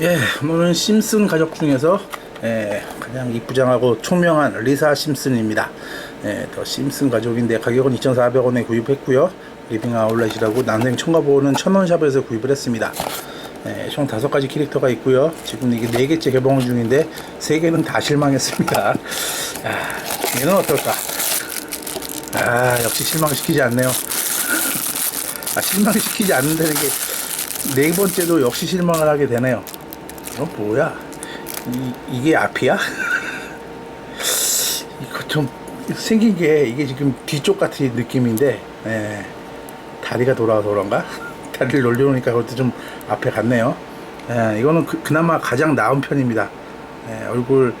예, 오늘은 심슨 가족 중에서 예, 가장 이쁘장하고 총명한 리사 심슨입니다. 예, 더 심슨 가족인데 가격은 2,400원에 구입했고요. 리빙 아울렛이라고 난생 청가보는 천원샵에서 구입을 했습니다. 예, 총 다섯 가지 캐릭터가 있고요. 지금 이게 네 개째 개봉 중인데 세 개는 다 실망했습니다. 아, 얘는 어떨까? 아, 역시 실망시키지 않네요. 아, 실망시키지 않는다는 게 네 번째도 역시 실망을 하게 되네요. 어 뭐야? 이, 이게 앞이야? 이거 좀 생긴 게 이게 지금 뒤쪽 같은 느낌인데 예, 다리가 돌아와서 그런가? 다리를 놀려놓으니까 그것도 좀 앞에 갔네요. 예, 이거는 그, 그나마 가장 나은 편입니다. 예, 얼굴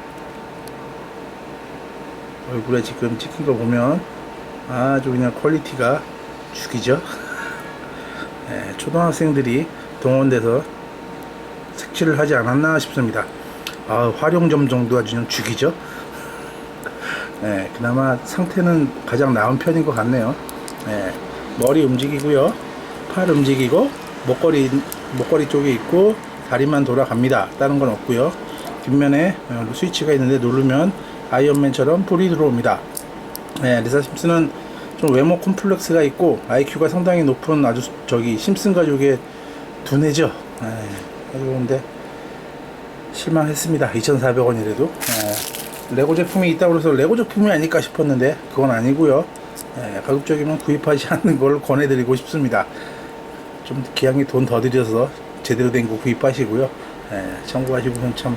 얼굴에 지금 찍힌 거 보면 아주 그냥 퀄리티가 죽이죠. 예, 초등학생들이 동원돼서 색칠을 하지 않았나 싶습니다. 아, 활용점 정도가 그냥 죽이죠. 예, 그나마 상태는 가장 나은 편인 것 같네요. 예, 머리 움직이고요, 팔 움직이고 목걸이 목걸이 쪽에 있고 다리만 돌아갑니다. 다른 건 없고요. 뒷면에 어, 스위치가 있는데 누르면 아이언맨처럼 불이 들어옵니다. 네, 리사 심슨은 좀 외모 콤플렉스가 있고 IQ가 상당히 높은 아주 저기 심슨 가족의 두뇌죠. 네, 아주 근데 실망했습니다. 2,400원이라도 레고 제품이 있다고 해서 레고 제품이 아닐까 싶었는데 그건 아니고요. 네, 가급적이면 구입하지 않는 걸 권해드리고 싶습니다. 좀 기왕에 돈 더 들여서 제대로 된 거 구입하시고요. 네, 참고하시고는 참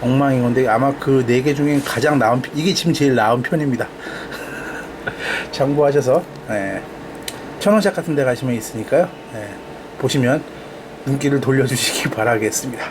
엉망인 건데 아마 그 네 개 중에 가장 나은 편- 이게 지금 제일 나은 편입니다. 참고하셔서 예, 천원샷 같은 데 가시면 있으니까요. 예, 보시면 눈길을 돌려주시기 바라겠습니다.